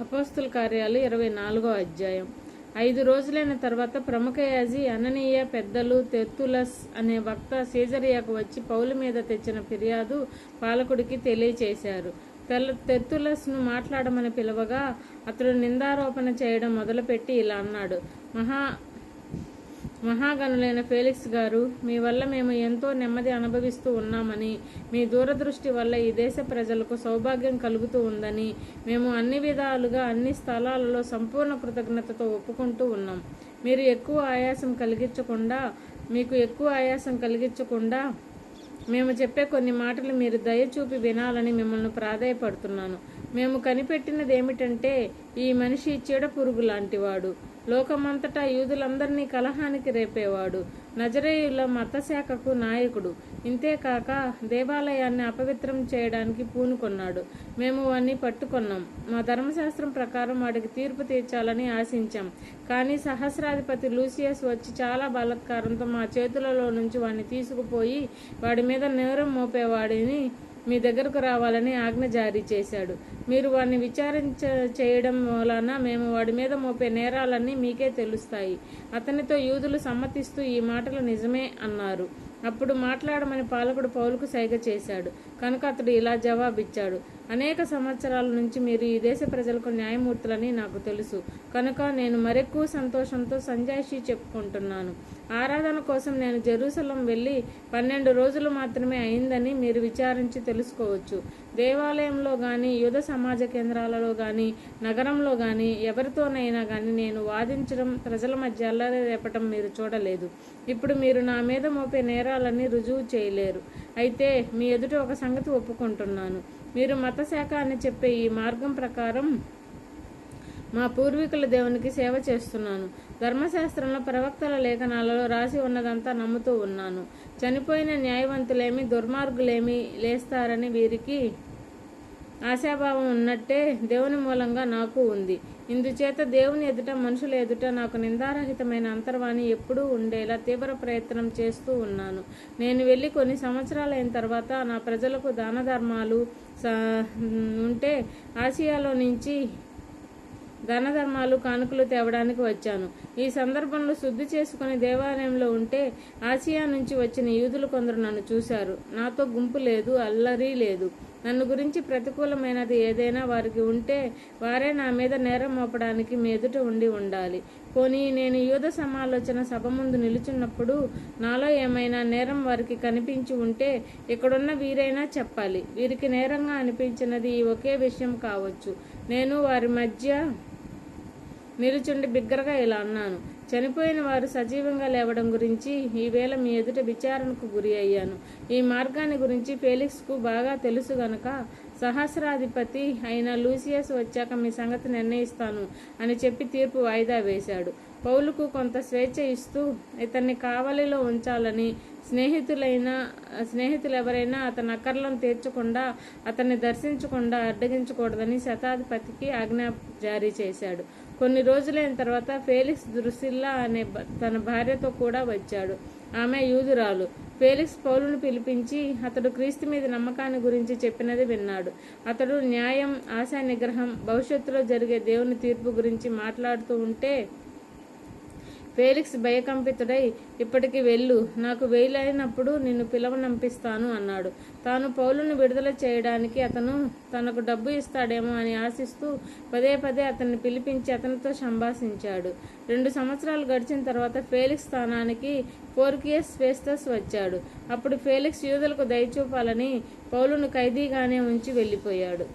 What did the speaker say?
అపోస్తుల కార్యాలు ఇరవై నాలుగో అధ్యాయం. ఐదు రోజులైన తర్వాత ప్రముఖ యాజి అననీయ పెద్దలు తెత్తులస్ అనే వక్త సీజరియాకు వచ్చి పౌలు మీద తెచ్చిన ఫిర్యాదు పాలకుడికి తెలియచేశారు. తెల్ల తెత్తులస్ను మాట్లాడమని పిలవగా అతడు నిందారోపణ చేయడం మొదలుపెట్టి ఇలా అన్నాడు. మహా మహాగణులైన ఫేలిక్స్ గారు మీ వల్ల మేము ఎంతో నెమ్మది అనుభవిస్తూ ఉన్నామని మీ దూరదృష్టి వల్ల ఈ దేశ ప్రజలకు సౌభాగ్యం కలుగుతూ ఉందని మేము అన్ని విధాలుగా అన్ని స్థలాలలో సంపూర్ణ కృతజ్ఞతతో ఒప్పుకుంటూ ఉన్నాం. మీరు ఎక్కువ ఆయాసం కలిగించకుండా మీకు ఎక్కువ ఆయాసం కలిగించకుండా మేము చెప్పే కొన్ని మాటలు మీరు దయచూపి వినాలని మిమ్మల్ని ప్రాధాయపడుతున్నాను. మేము కనిపెట్టినది ఏమిటంటే ఈ మనిషి చీడ పురుగు లాంటివాడు. లోకమంతటా యూదులందరినీ కలహానికి రేపేవాడు. నజరేయుల మతశాఖకు నాయకుడు. ఇంతేకాక దేవాలయాన్ని అపవిత్రం చేయడానికి పూనుకొన్నాడు. మేము వాణ్ణి పట్టుకున్నాం. మా ధర్మశాస్త్రం ప్రకారం వాడికి తీర్పు తీర్చాలని ఆశించాం. కానీ సహస్రాధిపతి లూసియస్ వచ్చి చాలా బలత్కారంతో మా చేతులలో నుంచి వాడిని తీసుకుపోయి వాడి మీద నేరం మోపేవాడిని మీ దగ్గరకు రావాలని ఆజ్ఞ జారీ చేశాడు. మీరు వాడిని విచారించ చేయడం వలన మేము వాడి మీద మోపే నేరాలన్నీ మీకే తెలుస్తాయి. అతనితో యూదులు సమ్మతిస్తూ ఈ మాటలు నిజమే అన్నారు. అప్పుడు మాట్లాడమని పాలకుడు పౌలుకు సైగ చేశాడు. కనుక అతడు ఇలా జవాబిచ్చాడు. అనేక సంవత్సరాల నుంచి మీరు ఈ దేశ ప్రజలకు న్యాయమూర్తులని నాకు తెలుసు. కనుక నేను మరెక్కువ సంతోషంతో సంజాయిషి చెప్పుకుంటున్నాను. ఆరాధన కోసం నేను జెరూసలం వెళ్ళి పన్నెండు రోజులు మాత్రమే అయిందని మీరు విచారించి తెలుసుకోవచ్చు. దేవాలయంలో కానీ యుధ సమాజ కేంద్రాలలో కానీ నగరంలో కానీ ఎవరితోనైనా కానీ నేను వాదించడం ప్రజల మధ్య అల్లరి రేపటం మీరు చూడలేదు. ఇప్పుడు మీరు నా మీద మోపే నేరాలన్నీ రుజువు చేయలేరు. అయితే మీ ఎదుట ఒక సంగతి ఒప్పుకుంటున్నాను. మీరు మతశాఖ అని చెప్పే ఈ మార్గం ప్రకారం మా పూర్వీకుల దేవునికి సేవ చేస్తున్నాను. ధర్మశాస్త్రంలో ప్రవక్తల లేఖనాలలో రాసి ఉన్నదంతా నమ్ముతూ ఉన్నాను. చనిపోయిన న్యాయవంతులేమి దుర్మార్గులేమి లేస్తారని వీరికి ఆశాభావం ఉన్నట్టే దేవుని మూలంగా నాకు ఉంది. ఇందుచేత దేవుని ఎదుట మనుషుల ఎదుట నాకు నిందారహితమైన అంతర్వాణి ఎప్పుడూ ఉండేలా తీవ్ర ప్రయత్నం చేస్తూ ఉన్నాను. నేను వెళ్ళి కొన్ని సంవత్సరాలైన తర్వాత నా ప్రజలకు దాన ధర్మాలు ఉంటే ఆసియాలో నుంచి దాన ధర్మాలు కానుకలు తేవడానికి వచ్చాను. ఈ సందర్భంలో శుద్ధి చేసుకుని దేవాలయంలో ఉంటే ఆసియా నుంచి వచ్చిన యూదులు కొందరు నన్ను చూశారు. నాతో గుంపు లేదు అల్లరి లేదు. నన్ను గురించి ప్రతికూలమైనది ఏదైనా వారికి ఉంటే వారే నా మీద నేరం మోపడానికి మీ ఎదుట ఉండి ఉండాలి. పోనీ నేను యూద సమాలోచన సభ ముందు నిలుచున్నప్పుడు నాలో ఏమైనా నేరం వారికి కనిపించి ఉంటే ఇక్కడున్న వీరైనా చెప్పాలి. వీరికి నేరంగా అనిపించినది ఈ ఒకే విషయం కావచ్చు. నేను వారి మధ్య నిలుచుండి బిగ్గరగా ఇలా అన్నాను. చనిపోయిన వారు సజీవంగా లేవడం గురించి ఈవేళ మీ ఎదుట విచారణకు గురి అయ్యాను. ఈ మార్గాన్ని గురించి ఫేలిక్స్కు బాగా తెలుసు గనక సహస్రాధిపతి అయిన లూసియస్ వచ్చాక మీ సంగతి నిర్ణయిస్తాను అని చెప్పి తీర్పు వాయిదా వేశాడు. పౌలుకు కొంత స్వేచ్ఛ ఇస్తూ ఇతన్ని కావలిలో ఉంచాలని స్నేహితులైన స్నేహితులు ఎవరైనా అతని అక్కర్లను తీర్చకుండా అతన్ని దర్శించకుండా అడ్డగించకూడదని శతాధిపతికి ఆజ్ఞ జారీ చేశాడు. కొన్ని రోజులైన తర్వాత ఫేలిక్స్ దురుసిల్లా అనే తన భార్యతో కూడా వచ్చాడు. ఆమె యూదురాలు. ఫేలిక్స్ పౌలును పిలిపించి అతడు క్రీస్తు మీద నమ్మకాన్ని గురించి చెప్పినది విన్నాడు. అతడు న్యాయం ఆశా నిగ్రహం భవిష్యత్తులో జరిగే దేవుని తీర్పు గురించి మాట్లాడుతూ ఉంటే ఫేలిక్స్ భయకంపితుడై ఇప్పటికి వెళ్ళు. నాకు వేలైనప్పుడు నిన్ను పిలవనంపిస్తాను అన్నాడు. తాను పౌలును విడుదల చేయడానికి అతను తనకు డబ్బు ఇస్తాడేమో అని ఆశిస్తూ పదే పదే అతన్ని పిలిపించి అతనితో సంభాషించాడు. రెండు సంవత్సరాలు గడిచిన తర్వాత ఫేలిక్స్ స్థానానికి ఫోర్కియస్ ఫేస్తస్ వచ్చాడు. అప్పుడు ఫేలిక్స్ యూదులకు దయచూపాలని పౌలును ఖైదీగానే ఉంచి వెళ్ళిపోయాడు.